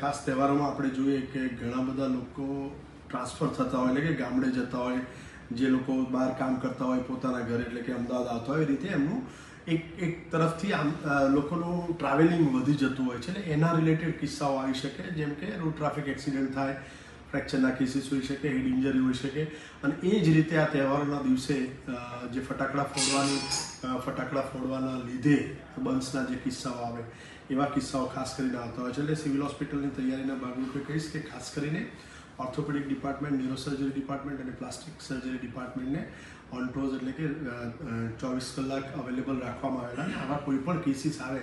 ખાસ તહેવારોમાં આપણે જોઈએ કે ઘણા બધા લોકો ટ્રાન્સફર થતા હોય, એટલે કે ગામડે જતા હોય, જે લોકો બહાર કામ કરતા હોય પોતાના ઘરે, એટલે કે અમદાવાદ આવતા હોય, એ રીતે એમનું એક એક તરફથી આમ લોકોનું ટ્રાવેલિંગ વધી જતું હોય છે, એટલે એના રિલેટેડ કિસ્સાઓ આવી શકે, જેમ કે રોડ ટ્રાફિક એક્સિડન્ટ થાય ફ્રેક્ચરના કેસીસ હોઈ શકે હેડ ઇન્જરી હોઈ શકે. અને એ જ રીતે આ તહેવારોના દિવસે જે ફટાકડા ફોડવાની ફટાકડા ફોડવાના લીધે બંસના જે કિસ્સાઓ આવે, એવા કિસ્સાઓ ખાસ કરીને આવતા હોય છે. એટલે સિવિલ હોસ્પિટલની તૈયારીના ભાગરૂપે કહીશ કે ખાસ કરીને ઓર્થોપેડિક ડિપાર્ટમેન્ટ ન્યુરોસર્જરી ડિપાર્ટમેન્ટ અને પ્લાસ્ટિક સર્જરી ડિપાર્ટમેન્ટને ઓન્ટ્રોઝ એટલે કે ચોવીસ કલાક અવેલેબલ રાખવામાં આવેલા અને આવા કોઈ પણ કેસીસ આવે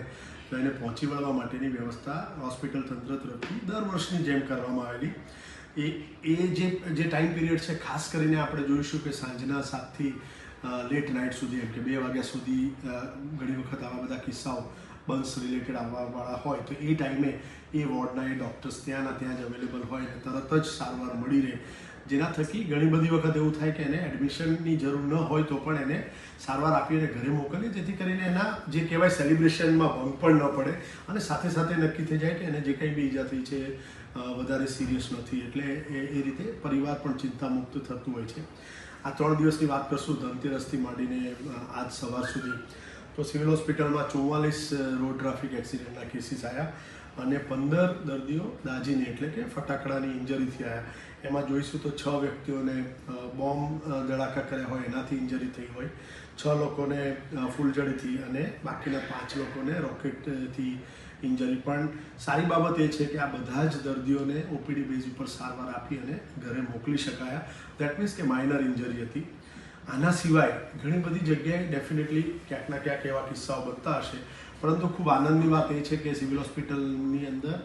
તો એને પહોંચી વળવા માટેની વ્યવસ્થા હોસ્પિટલ તંત્ર તરફથી દર વર્ષની જેમ કરવામાં આવેલી. એ એ જે જે ટાઈમ પીરિયડ છે, ખાસ કરીને આપણે જોઈશું કે સાંજના સાતથી લેટ નાઇટ સુધી, એમ કે બે વાગ્યા સુધી ઘણી વખત આવા બધા કિસ્સાઓ બંસ રિલેટેડ આવવાવાળા હોય, તો એ ટાઈમે એ વોર્ડના એ ડૉક્ટર્સ ત્યાંના ત્યાં જ અવેલેબલ હોય અને તરત જ સારવાર મળી રહે. જેના થકી ઘણી બધી વખત એવું થાય કે એને એડમિશનની જરૂર ન હોય તો પણ એને સારવાર આપી અને ઘરે મોકલીએ, જેથી કરીને એના જે કહેવાય સેલિબ્રેશનમાં ભંગ પણ ન પડે અને સાથે સાથે નક્કી થઈ જાય કે એને જે કંઈ બી ઈજા થઈ છે વધારે સિરિયસ નથી. એટલે એ એ રીતે પરિવાર પણ ચિંતામુક્ત થતું હોય છે. આ ત્રણ દિવસની વાત કરશું ધનતેરસથી માંડીને આજ સવાર સુધી. તો સિવિલ હોસ્પિટલમાં ચુમ્માલીસ રોડ ટ્રાફિક એક્સિડન્ટના કેસીસ આવ્યા અને પંદર દર્દીઓ દાજીને એટલે કે ફટાકડાની ઇન્જરીથી આવ્યા એમાં જોઈશું તો છ વ્યક્તિઓને બોમ્બ ધડાકા કર્યા હોય એનાથી ઇન્જરી થઈ હોય. છ લોકોને અ, ફૂલઝડીથી અને બાકીના પાંચ લોકોને રોકેટથી ઇન્જરી પણ સારી બાબત એ છે કે આ બધા જ દર્દીઓને ઓપીડી બેઝ ઉપર સારવાર આપી અને ઘરે મોકલી શકાયા. દેટ મીન્સ કે માઇનર ઇન્જરી હતી. આના સિવાય ઘણી બધી જગ્યાએ ડેફિનેટલી ક્યાંક ના ક્યાંક એવા કિસ્સાઓ બનતા હશે. પરંતુ ખૂબ આનંદની વાત એ છે કે સિવિલ હોસ્પિટલની અંદર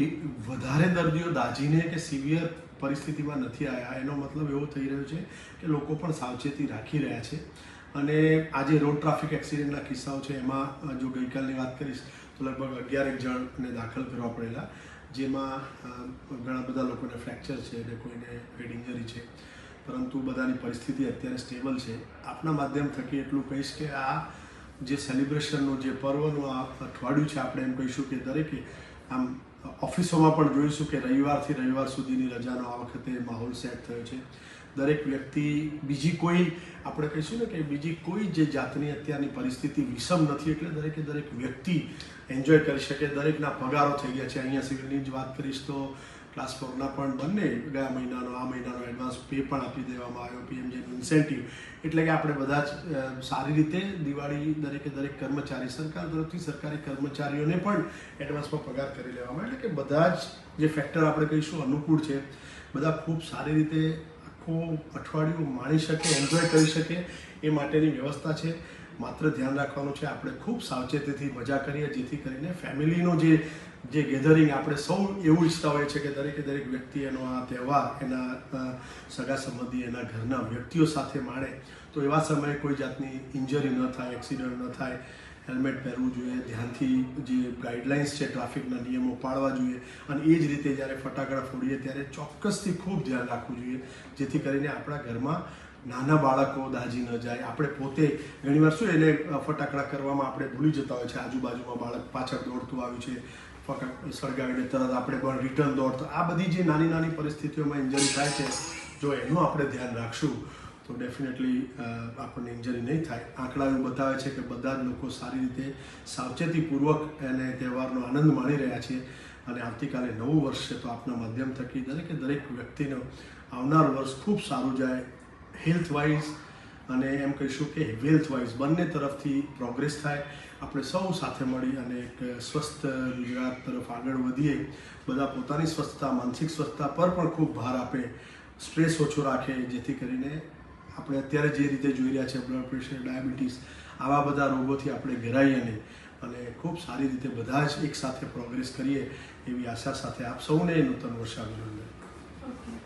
એ વધારે દર્દીઓ દાજીને કે સિવિયર પરિસ્થિતિમાં નથી આવ્યા એનો મતલબ એવો થઈ રહ્યો છે કે લોકો પણ સાવચેતી રાખી રહ્યા છે. અને આજે રોડ ટ્રાફિક એક્સિડન્ટના કિસ્સાઓ છે, એમાં જો ગઈકાલની વાત કરીશ, તો લગભગ અગિયારેક જણને દાખલ કરવા પડેલા, જેમાં ઘણા બધા લોકોને ફ્રેક્ચર છે અને કોઈને હેડ ઇન્જરી છે. પરંતુ બધાની પરિસ્થિતિ અત્યારે સ્ટેબલ છે. આપના માધ્યમ થકી એટલું કહીશ કે આ જે સેલિબ્રેશનનું જે પર્વનું આ અઠવાડિયું છે, આપણે એમ કહીશું કે દરેકે આમ ઓફિસોમાં પણ જોઈશું કે રવિવારથી રવિવાર સુધીની રજાનો આ વખતે માહોલ સેટ થયો છે. દરેક વ્યક્તિ, બીજી કોઈ, આપણે કહીશું ને કે બીજી કોઈ જે જાતની અત્યારની પરિસ્થિતિ વિષમ નથી એટલે દરેકે દરેક વ્યક્તિ એન્જોય કરી શકે. દરેકના પગારો થઈ ગયા છે. અહીંયા સિવિલની જ વાત કરીશ તો ક્લાસ ફોરના પણ બંને ગયા મહિનાનો, આ મહિનાનો એડવાન્સ પે પણ આપી દેવામાં આવ્યો પીએમજેનું ઇન્સેન્ટિવ એટલે કે આપણે બધા જ સારી રીતે દિવાળી દરેકે દરેક કર્મચારી, સરકાર તરફથી સરકારી કર્મચારીઓને પણ એડવાન્સમાં પગાર કરી લેવામાં એટલે કે બધા જ જે ફેક્ટર આપણે કહીશું અનુકૂળ છે. બધા ખૂબ સારી રીતે આખું અઠવાડિયું માણી શકે એન્જોય કરી શકે એ માટેની વ્યવસ્થા છે. માત્ર ધ્યાન રાખવાનું છે, આપણે ખૂબ સાવચેતીથી મજા કરીએ, જેથી કરીને ફેમિલીનો જે જે ગેધરિંગ આપણે સૌ એવું ઈચ્છતા હોઈએ છીએ કે દરેકે દરેક વ્યક્તિ એનો આ તહેવાર, એના સગા સંબંધી, એના ઘરના વ્યક્તિઓ સાથે માણે. તો એવા સમયે કોઈ જાતની ઇન્જરી ન થાય એક્સિડન્ટ ન થાય હેલ્મેટ પહેરવું જોઈએ, ધ્યાનથી જે ગાઈડલાઇન્સ છે ટ્રાફિકના નિયમો પાળવા જોઈએ. અને એ જ રીતે જ્યારે ફટાકડા ફોડીએ ત્યારે ચોક્કસથી ખૂબ ધ્યાન રાખવું જોઈએ, જેથી કરીને આપણા ઘરમાં નાના બાળકો દાજી ન જાય. આપણે પોતે ઘણીવાર શું એને ફટાકડા કરવામાં આપણે ભૂલી જતા હોય છે. આજુબાજુમાં બાળક પાછળ દોડતું આવ્યું છે ફટાક સળગાવીને તરત આપણે પણ રિટર્ન દોડતો. આ બધી જે નાની નાની પરિસ્થિતિઓમાં ઇન્જરી થાય છે, જો એનું આપણે ધ્યાન રાખશું, તો ડેફિનેટલી આપણને ઇન્જરી નહીં થાય. આંકડા એવું બતાવે છે કે બધા જ લોકો સારી રીતે સાવચેતીપૂર્વક એને તહેવારનો આનંદ માણી રહ્યા છે. અને આવતીકાલે નવું વર્ષ છે, તો આપના માધ્યમ થકી દરેકે દરેક વ્યક્તિનો આવનાર વર્ષ ખૂબ સારું જાય. હેલ્થ વાઇઝ અને એમ કહીશું કે વેલ્થ વાઇઝ બંને તરફથી પ્રોગ્રેસ થાય. આપણે સૌ સાથે મળી અને એક સ્વસ્થ ગુજરાત તરફ આગળ વધીએ. બધા પોતાની સ્વસ્થતા, માનસિક સ્વસ્થતા પર પણ ખૂબ ભાર આપે સ્ટ્રેસ ઓછો રાખે, જેથી કરીને આપણે અત્યારે જે રીતે જોઈ રહ્યા છે બ્લડ પ્રેશર ડાયાબિટીસ આવા બધા રોગોથી આપણે ઘેરાઈએ નહીં. અને ખૂબ સારી રીતે બધા જ એકસાથે પ્રોગ્રેસ કરીએ એવી આશા સાથે આપ સૌને નૂતન વર્ષ અભિનંદન ઓકે